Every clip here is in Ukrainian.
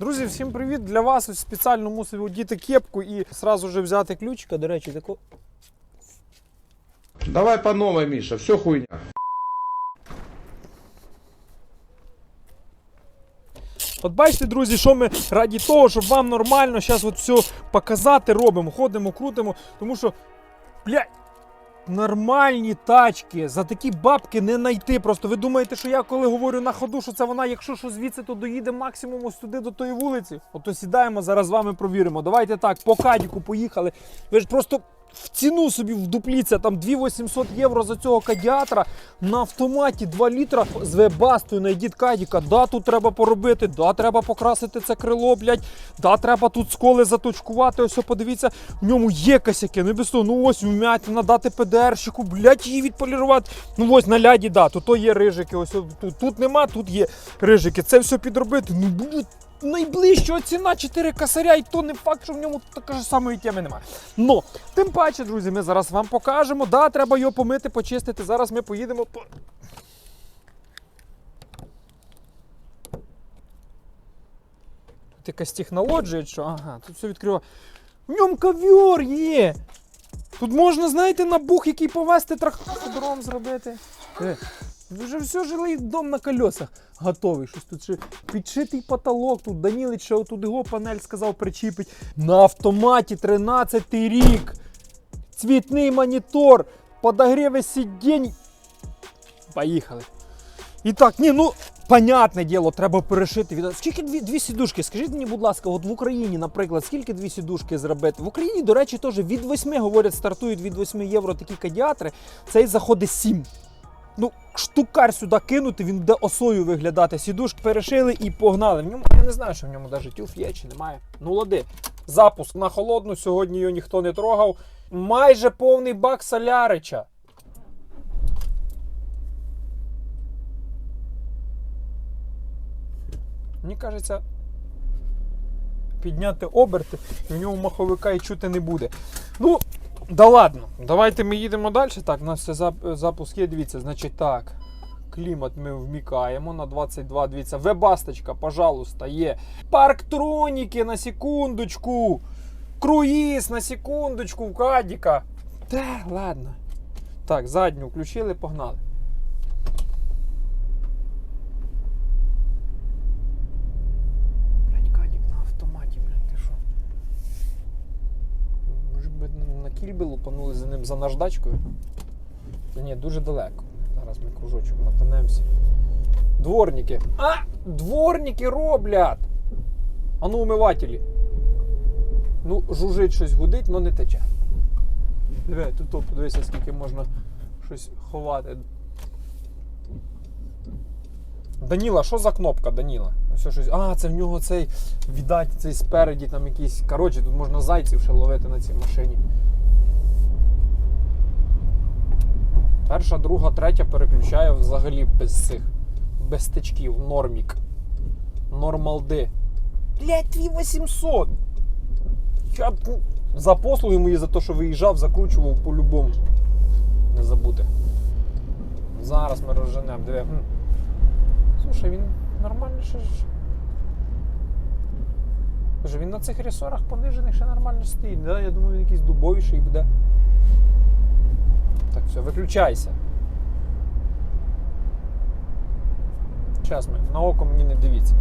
Друзі, всім привіт! Для вас ось спеціально мусив одіти кепку і сразу же взяти ключика. До речі, таку. Давай по новой, Миша, все хуйня. От бачите, друзі, що ми раді того, щоб вам нормально зараз от все показати, робимо, ходимо, крутимо. Тому що, блядь, нормальні тачки за такі бабки не знайти. Просто ви думаєте, що я коли говорю на ходу, що це вона, якщо що звідси, то доїде максимум ось туди до тої вулиці. Ото сідаємо, зараз з вами провіримо. Давайте так, по кадіку поїхали. Ви ж просто. В ціну собі вдупліться, там 2800 євро за цього кадіатра на автоматі 2 літра з вебастою найдіть кадіка. Да, тут треба поробити, да, треба покрасити це крило, блядь, да, треба тут сколи заточкувати. Ось, подивіться, в ньому є косяки, не без того. Ну ось вмятина, дати ПДРщику, блядь, її відполірувати. Ну ось на ляді, да, тут то є рижики, ось тут, тут нема, тут є рижики. Це все підробити. Ну, блядь, найближчого ціна 4 косаря, і то не факт, що в ньому такої ж самої теми немає. Но, тим паче, друзі, ми зараз вам покажемо. Да, треба його помити, почистити. Зараз ми поїдемо по. Тут якась технологія, що? Ага, тут все відкрива. В ньому ковер є. Тут можна, знаєте, на бух, який повезти трактором зробити. Вже все жилий дом на колесах готовий. Щось тут ще підшитий потолок. Тут Данілич ще отут його панель сказав причіпить. На автоматі 13 рік. Цвітний монітор, подогріви сидінь. Поїхали. І так, ні, ну, понятне діло, треба перешити. Скільки дві, дві сідушки? Скажіть мені, будь ласка, от в Україні, наприклад, скільки дві сідушки зробити? В Україні, до речі, теж від 8, говорять, стартують від 8 євро такі кадіатри. Цей заходить 7. Ну, штукар сюди кинути, він буде осою виглядати. Сідушки перешили і погнали. В ньому я не знаю, що в ньому навіть тюф є чи немає. Ну, лади. Запуск на холодну, сьогодні його ніхто не трогав. Майже повний бак солярича. Мені кажеться, підняти оберти, і в ньому маховика і чути не буде. Ну, да ладно, давайте ми їдемо далі. Так, у нас все запуск є. Дивіться, значить так. Клімат ми вмікаємо на 22. Дивіться, вебасточка, пожалуйста, є. Парктроніки на секундочку. Круїз на секундочку в Кадіка. Та, ладно. Так, задню включили, погнали. Блять, Кадік на автоматі, блядь, ти що? Може би на кільби лупанули за ним за наждачкою? Та ні, дуже далеко. Зараз ми кружочок мотанемося. Дворники. А! Дворники роблять! А ну умивателі. Ну, жужить щось гудить, але не тече. Диви, тут подивися, скільки можна щось ховати. Даніла, що за кнопка, Даніла? Ось щось. А, це в нього цей, віддать, цей спереді там якийсь. Коротше, тут можна зайців ще ловити на цій машині. Перша, друга, третя переключає взагалі без цих. Без стичків. Нормік. Нормалди. Блять, 2800! Я б ну, за послуги мої за те, що виїжджав, закручував по-любому. Не забути. Зараз ми розженемо. Диви. Слушай, він нормально ще. Він на цих ресорах понижених ще нормально стоїть. Да? Я думаю, він якийсь дубовіший буде. Виключайся. Ми. На око мені не дивіться.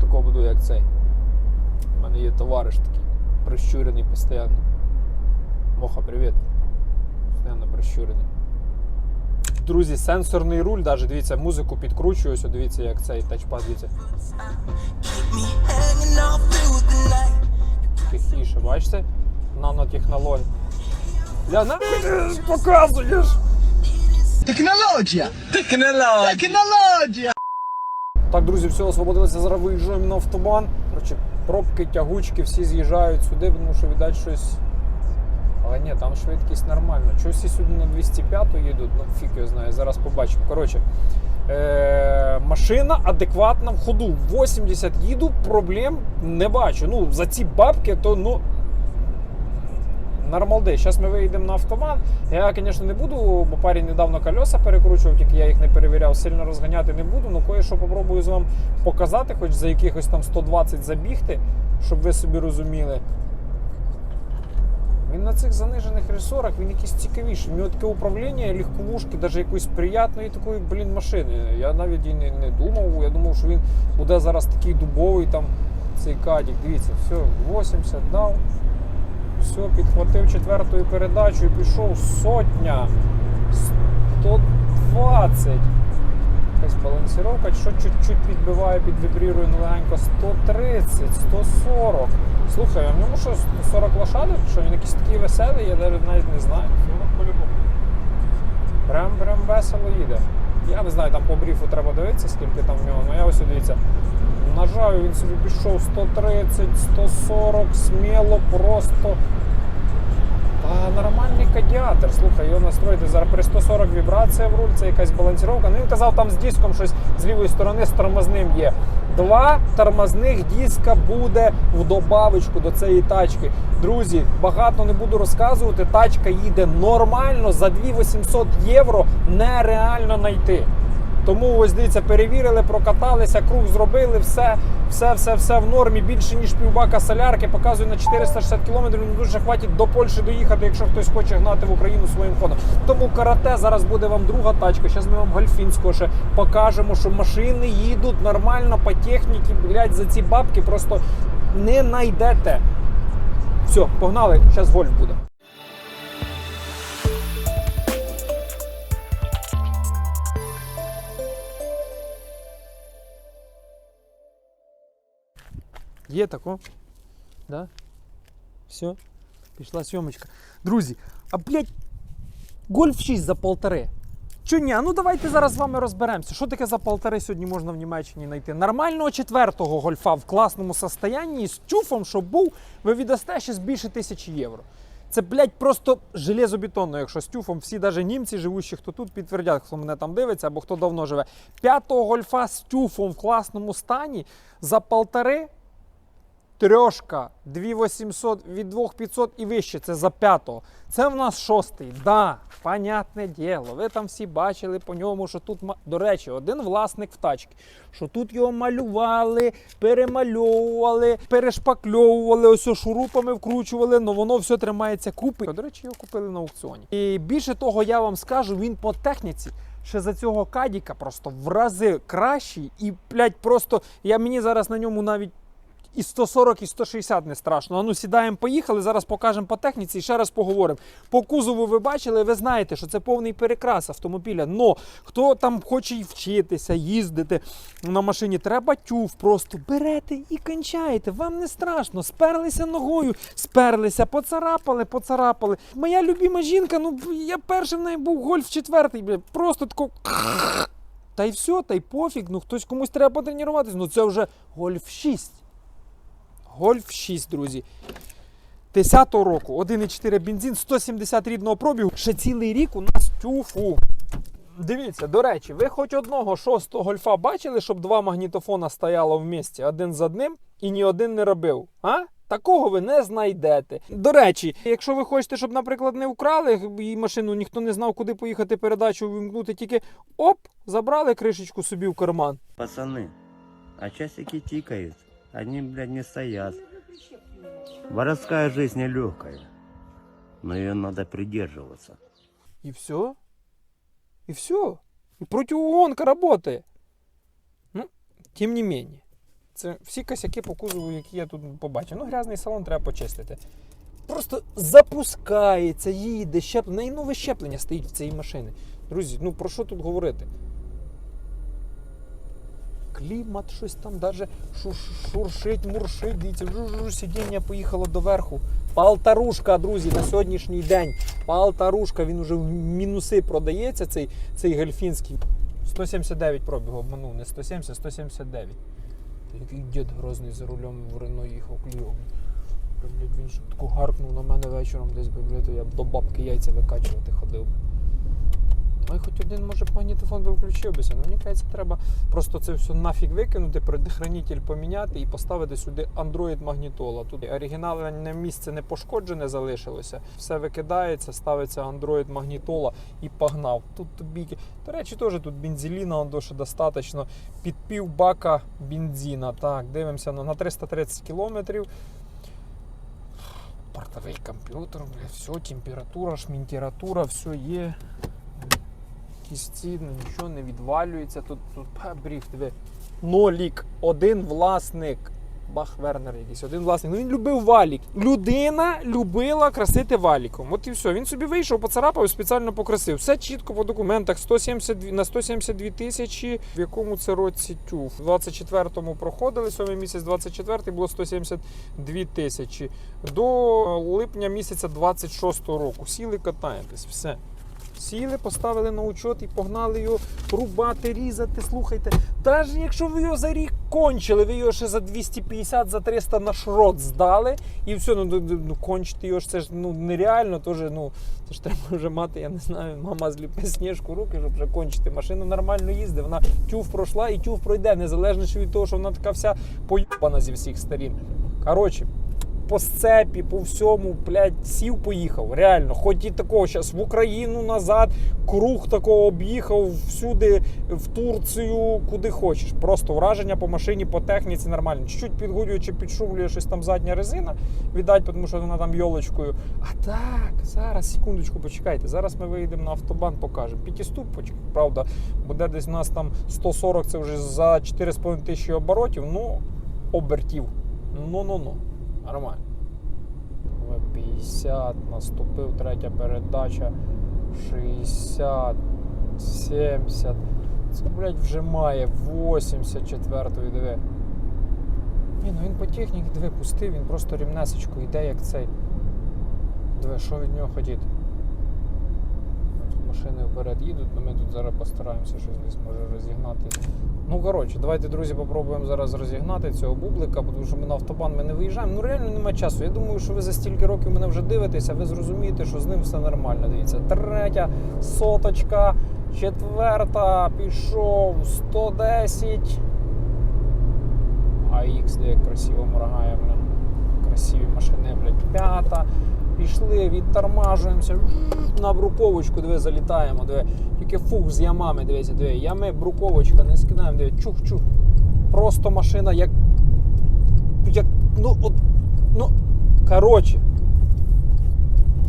Такого буду, як цей. У мене є товариш такий, прищурений постійно. Моха, привіт. Постійно прищурений. Друзі, сенсорний руль, навіть дивіться, музику підкручую, ось дивіться, як цей тачпад, дивіться. Тихіше, бачите? Нанотехнологія. Ля, на показуєш! Технологія! Технологія! Технологія! Так, друзі, все, освободилися, зараз виїжджаємо на автобан. Коротше, пробки, тягучки, всі з'їжджають сюди, тому що, видать, щось. Але ні, там швидкість нормальна. Чогось всі сюди на 205 їдуть, ну фіг його знає, зараз побачимо. Коротше, е- машина адекватна в ходу. 80 їду, проблем не бачу. Ну, за ці бабки, то ну. Нормалди. Зараз ми виїдемо на автоман. Я, звісно, не буду, бо парень недавно колеса перекручував, тільки я їх не перевіряв, сильно розганяти не буду. Ну кое-що попробую з вам показати, хоч за якихось там 120 забігти, щоб ви собі розуміли. Він на цих занижених ресорах, він якийсь цікавіший. У нього таке управління легковушки, навіть якоїсь приятної такої, блін, машини. Я навіть і не, не думав. Я думав, що він буде зараз такий дубовий там цей кадік. Дивіться, все, 80 дав. Все, підхватив четвертою передачу і пішов сотня. 120. Якась балансіровка, що чуть-чуть підбиває, підвібрірує легенько 130, 140. Слухай, а в ньому що 40 лошадок? Що він якийсь такий веселий, я навіть навіть не знаю. Прям прям весело їде. Я не знаю, там по бріфу треба дивитися, скільки там в нього. Ну я ось дивіться. Нажав, він собі пішов 130, 140, сміло, просто. Та нормальний кадіатор. Слухай, його настроїти зараз при 140 вібрація в руль, це якась балансіровка. Ну він казав, там з диском щось з лівої сторони з тормозним є. Два тормозних диска буде в добавочку до цієї тачки. Друзі, багато не буду розказувати. Тачка їде нормально за 2800 євро нереально знайти. Тому ось дивіться, перевірили, прокаталися, круг зробили, все, все, все, все в нормі. Більше ніж півбака солярки. Показую на 460 км. Ну дуже хватить до Польщі доїхати, якщо хтось хоче гнати в Україну своїм ходом. Тому карате зараз буде вам друга тачка. Зараз ми вам гольфінського ще покажемо, що машини їдуть нормально по техніці. Блять, за ці бабки просто не знайдете. Все, погнали. Зараз гольф буде. Є тако. Да? Все. Пішла сьомочка. Друзі, а блядь, гольф 6 за полтори. Чо ні? Ну давайте зараз з вами розберемося. Що таке за полтори сьогодні можна в Німеччині знайти? Нормального четвертого гольфа в класному состоянні з тюфом, щоб був, ви віддасте ще більше тисячі євро. Це, блядь, просто железобетонно, якщо з тюфом всі, навіть німці, живущі, хто тут підтвердять, хто мене там дивиться або хто давно живе. П'ятого гольфа з тюфом в класному стані за полтори Трьошка, 2800 від 2500 і вище. Це за п'ятого. Це в нас шостий. Да, понятне діло. Ви там всі бачили по ньому, що тут, до речі, один власник в тачці, що тут його малювали, перемальовували, перешпакльовували, ось шурупами вкручували, але воно все тримається купи. До речі, його купили на аукціоні. І більше того, я вам скажу, він по техніці. Ще за цього кадіка просто в рази кращий, і, блядь, просто я мені зараз на ньому навіть і 140, і 160 не страшно. А сідаємо, поїхали. Зараз покажемо по техніці і ще раз поговоримо. По кузову ви бачили, ви знаєте, що це повний перекрас автомобіля. Но хто там хоче і вчитися, їздити на машині, треба тюф, просто берете і кончаєте. Вам не страшно. Сперлися ногою, сперлися, поцарапали, поцарапали. Моя любима жінка, ну я перший в неї був гольф четвертий, бля, просто тако. Та й все, та й пофіг. Ну хтось комусь треба потренуватись. Ну це вже гольф 6. Гольф 6, друзі. 10-го року, 1,4 бензин, 170 рідного пробігу. Ще цілий рік у нас тюфу. Дивіться, до речі, ви хоч одного шостого гольфа бачили, щоб два магнітофона стояло в місті один з одним і ні один не робив? А? Такого ви не знайдете. До речі, якщо ви хочете, щоб, наприклад, не вкрали і машину, ніхто не знав, куди поїхати передачу вимкнути, тільки оп, забрали кришечку собі в карман. Пацаны, а часики тикают, они, блядь, не стоят. Воровская жизнь нелегкая, но ее надо придерживаться. І все. І все. І противогонка работає. Ну, тим не менее. Це всі косяки по кузову, які я тут побачив. Ну, грязний салон треба почистити. Просто запускається, їде, щеплення. І нове щеплення стоїть в цій машині. Друзі, ну про що тут говорити? Клімат, щось там даже шуршить, муршить, дивіться, сидіння поїхало доверху. Полторушка, друзі, на сьогоднішній день. Полторушка, він уже в мінуси продається, цей, цей гельфінський. 179 пробігу обманув, не 170, 179. Який дід грозний за рулем в Рено їхав кліо. Він щоб таку гаркнув на мене вечором десь блядь, я б до бабки яйця викачувати ходив. Ну і хоч один, може, магнітофон би включився. Ну, мені кажеться, треба просто це все нафіг викинути, предохранитель поміняти і поставити сюди Android магнітола. Тут оригінальне місце не пошкоджене залишилося. Все викидається, ставиться Android магнітола і погнав. Тут тобі. До речі, теж тут бензеліна он дуже достатньо. Під пів бака бензина. Так, дивимося ну, на 330 кілометрів. Портовий комп'ютер, все, температура, шмінтература, все є. Якісь ці, ну, нічого не відвалюється. Тут, тут ха, бріф, диви. Нолік, один власник. Бах Вернер якийсь, один власник. Ну він любив валік. Людина любила красити валіком. От і все. Він собі вийшов, поцарапав спеціально покрасив. Все чітко по документах. 172, на 172 тисячі. В якому це році тюф? В 24-му проходили, 7 місяць 24-й було 172 тисячі. До липня місяця 26-го року. Сіли катаєтесь. Все. Сіли, поставили на учет і погнали його рубати, різати. Слухайте, навіть якщо ви його за рік кончили, ви його ще за 250, за 300 на шрот здали, і все, ну, ну, ну кончити його ж це ж ну, нереально, теж, ну, це ж треба вже мати, я не знаю, мама зліпи сніжку руки, щоб вже кончити. Машина нормально їздить, вона тюф пройшла і тюф пройде, незалежно від того, що вона така вся поїбана зі всіх сторін. Коротше, по сцепі, по всьому, блядь, сів, поїхав. Реально, хоч і такого зараз в Україну назад, круг такого об'їхав всюди, в Турцію, куди хочеш. Просто враження по машині, по техніці нормально. Чуть-чуть підгулює чи підшувлює щось там задня резина, віддать, тому що вона там йолочкою. А так, зараз, секундочку, почекайте. Зараз ми виїдемо на автобан, покажемо. П'ятіступ, правда, буде десь у нас там 140, це вже за 4,5 тисячі оборотів, ну, обертів. Ну-ну-ну. Нормально. В50 наступив третя передача. 60, 70. Це, блядь, вже має 84-ї, диви. Ні, ну він по техніці, диви, пустив, він просто рівнесечку йде, як цей. Диви, що від нього хотіти? Машини вперед їдуть, але ми тут зараз постараємося щось десь може розігнати. Ну, коротше, давайте, друзі, попробуємо зараз розігнати цього бублика, тому що ми на автобан ми не виїжджаємо. Ну реально немає часу. Я думаю, що ви за стільки років мене вже дивитеся, ви зрозумієте, що з ним все нормально. Дивіться, третя, соточка, четверта, пішов, 110. А X, де красиво моргає, бля. Красиві машини, блядь, п'ята. Пішли, відтормажуємося. На бруковочку, диви, залітаємо, диви. Тільки фух з ямами, дивіться, диви. Ями, бруковочка, не скидаємо, диви, чух-чух. Просто машина як. як. Ну, от. Ну, коротше.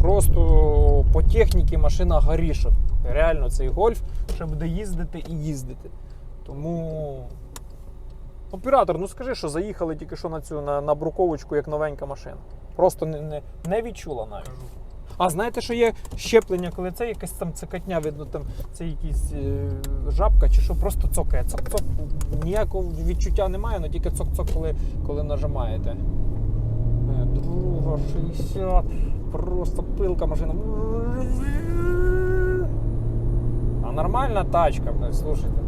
Просто по техніці машина горішок. Реально цей гольф ще буде їздити і їздити. Тому. Оператор, ну скажи, що заїхали тільки що на цю на, на бруковочку, як новенька машина. Просто не, не, не відчула навіть. А знаєте, що є щеплення, коли це якась там цикатня, видно, там це якась е, жабка чи що, просто цокає. Цок-цок. Ніякого відчуття немає, але тільки цок-цок, коли, коли нажимаєте. Е, Друга, 60, просто пилка машина. А нормальна тачка, блядь, слушайте.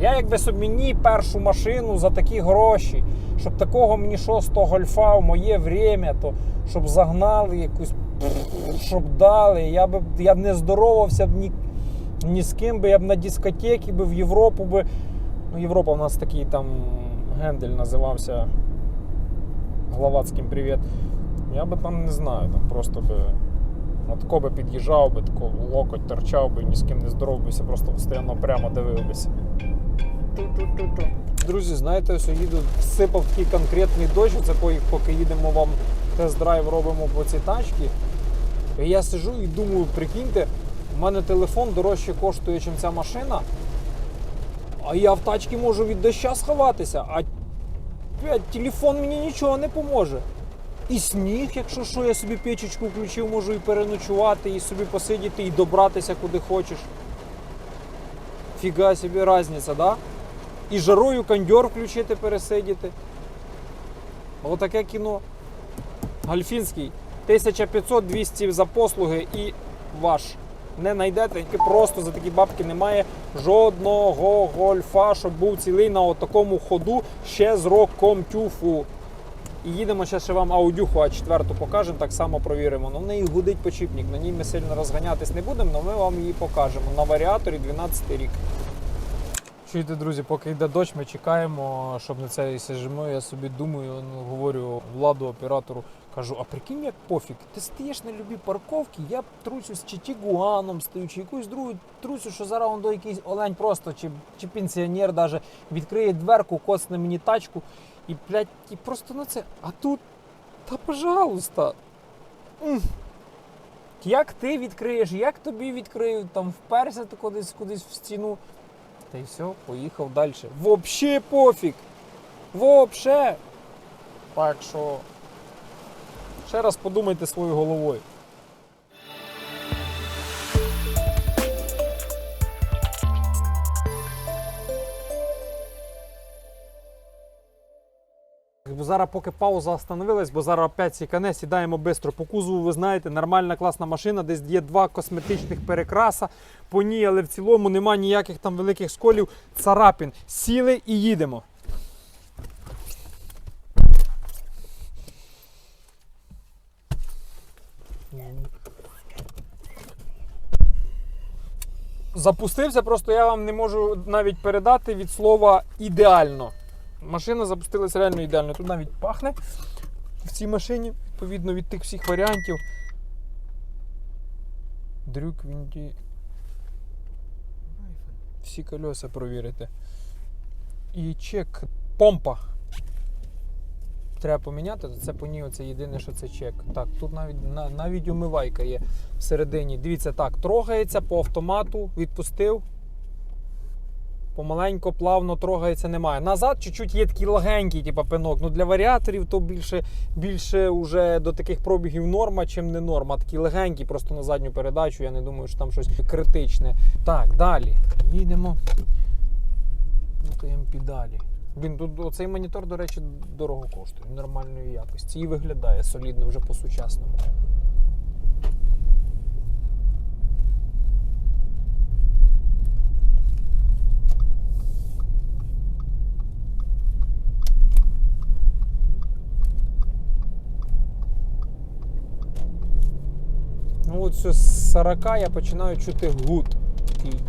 Я якби собі мені першу машину за такі гроші, щоб такого мені шостого гольфа в моє время, то щоб загнали якусь, щоб дали. Я б я б не здоровався б ні, ні з ким би, я б на дискотеки би в Європу би. Ну, Європа в нас такий там гендель називався. Гловацьким привіт. Я би там не знаю, там просто би. Отко би під'їжджав би, тако локоть торчав би, ні з ким не здоровався, просто постійно прямо дивився. Ту-ту-ту-ту. Друзі, знаєте, ось їду, сипав такий конкретний дощ, це поки- їдемо вам тест-драйв робимо по цій тачці. І я сижу і думаю, прикиньте, у мене телефон дорожче коштує, ніж ця машина. А я в тачці можу від доща сховатися, а блядь, телефон мені нічого не поможе. І сніг, якщо що, я собі печечку включив, можу і переночувати, і собі посидіти, і добратися куди хочеш. Фіга собі різниця, да? І жарою кондьор включити, пересидіти. Отаке кіно. Гальфінський. 1500-200 за послуги і ваш. Не знайдете, просто за такі бабки немає жодного гольфа, щоб був цілий на отакому ходу ще з роком тюфу. І їдемо ще ще вам аудюху А4 покажемо, так само провіримо. Ну, в неї гудить почіпник, на ній ми сильно розганятись не будемо, але ми вам її покажемо. На варіаторі 12 рік. Чуєте, друзі, поки йде дощ, ми чекаємо, щоб на це і. Я собі думаю, ну, говорю владу оператору, кажу, а прикинь, як пофіг, ти стоїш на любі парковки, я трусюсь чи тігуаном стою, чи якусь другу трусю, що зараз до якийсь олень просто, чи, чи пенсіонер даже відкриє дверку, коцне мені тачку і, блядь, і просто на це. А тут, та пожалуйста. Як ти відкриєш, як тобі відкриють, там вперся ти кудись кудись в стіну. Та й все, поїхав далі. Вообще пофіг. Вообще. Так що. Ще раз подумайте своєю головою. Зараз поки пауза остановилась, бо зараз опять сікане, сідаємо швидко. По кузову, ви знаєте, нормальна класна машина, десь є два косметичних перекраса по ній, але в цілому нема ніяких там великих сколів, царапін. Сіли і їдемо. Запустився, просто я вам не можу навіть передати від слова ідеально. Машина запустилася реально ідеально. Тут навіть пахне в цій машині, відповідно від тих всіх варіантів. Дрюк, вінді. Всі кольоса провірити. І чек. Помпа. Треба поміняти, то це по ній це єдине, що це чек. Так, тут навіть на- навіть умивайка є всередині. Дивіться, так, трогається по автомату, відпустив. Помаленько, плавно трогається, немає. Назад чуть-чуть є такий легенький, типу, пинок. Ну для варіаторів то більше, більше уже до таких пробігів норма, чим не норма. Такий легенький, просто на задню передачу. Я не думаю, що там щось критичне. Так, далі. Їдемо. Путаємо педалі. Він тут оцей монітор, до речі, дорого коштує, нормальної якості. І виглядає солідно вже по-сучасному. Все з 40 я починаю чути гуд. Такий.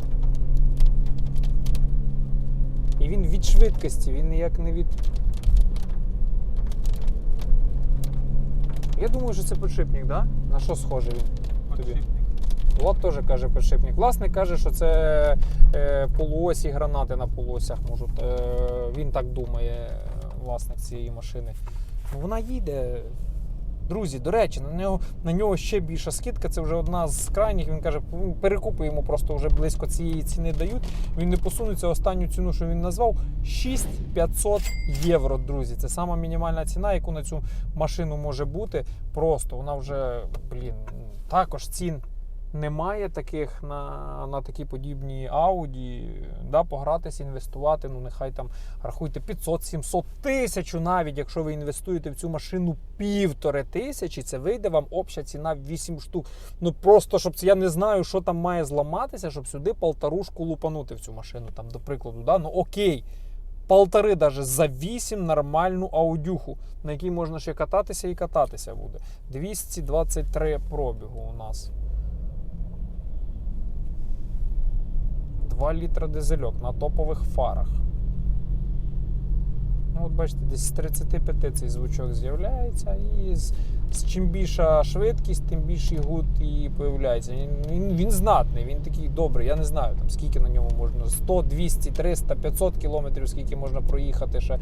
І він від швидкості, він ніяк не від. Я думаю, що це підшипник, да? На що схожий він? Тобі? Влад теж каже підшипник. Власник каже, що це е, полуосі гранати на полуосях можуть. Е, він так думає, власник цієї машини. Ну, вона їде. Друзі, до речі, на нього, на нього ще більша скидка. Це вже одна з крайніх. Він каже, «Ну, перекупи йому просто вже близько цієї ціни дають. Він не посунеться останню ціну, що він назвав 6500 євро. Друзі, це сама мінімальна ціна, яку на цю машину може бути. Просто вона вже, блін, також цін. Немає таких на, на такі подібні Audi, да, погратися, інвестувати. Ну, нехай там рахуйте 500, 700 тисячу, навіть якщо ви інвестуєте в цю машину півтори тисячі, це вийде вам обща ціна в 8 штук. Ну просто щоб це я не знаю, що там має зламатися, щоб сюди полторушку лупанути в цю машину. Там, до прикладу, да? ну окей. Полтори даже за 8 нормальну аудюху, на якій можна ще кататися і кататися буде. 223 пробігу у нас. 2 літра дизельок на топових фарах. Ну, от бачите, десь з 35 цей звучок з'являється, і з, з чим більша швидкість, тим більший гуд і появляється. Він, він, знатний, він такий добрий. Я не знаю, там, скільки на ньому можна 100, 200, 300, 500 кілометрів, скільки можна проїхати ще.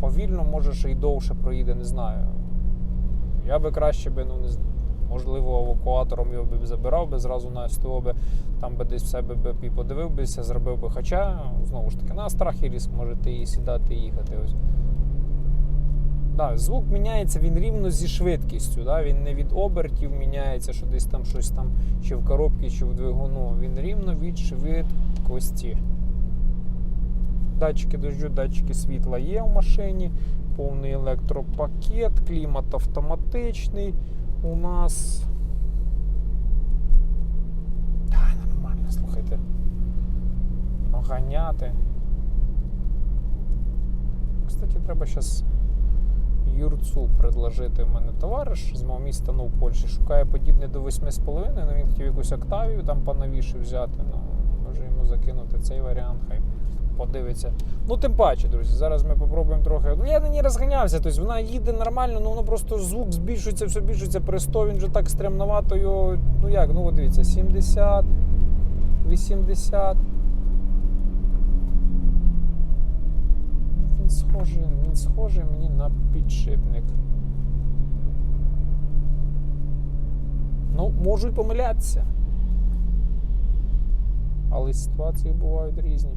Повільно, може, ще й довше проїде, не знаю. Я би краще би, ну не знаю. Можливо, евакуатором його би забирав би зразу на СТО би, там би десь в себе би і подивив бися, зробив би. Хоча, знову ж таки, на страх і різк можете і сідати і їхати. Ось. Да, звук міняється він рівно зі швидкістю. Да? Він не від обертів міняється, що десь там щось там, чи в коробці, чи в двигуну. Він рівно від швидкості. Датчики дощу, датчики світла є в машині, повний електропакет, клімат автоматичний у нас. Та, нормально, слухайте. Оганяти. Кстати, треба зараз Юрцу предложити. У мене товариш з мого міста, ну, в Польщі, шукає подібне до 8,5, ну він хотів якусь Октавію там поновіше взяти. Ну, може йому закинути цей варіант, хай подивиться. Ну, тим паче, друзі, зараз ми попробуємо трохи. Ну, я на ній розганявся, тобто вона їде нормально, ну воно просто звук збільшується, все більшується при 100, він вже так стремновато його. Ну як, ну от дивіться, 70, 80. Він схожий, він схожий мені на підшипник. Ну, можу й помилятися. Але ситуації бувають різні.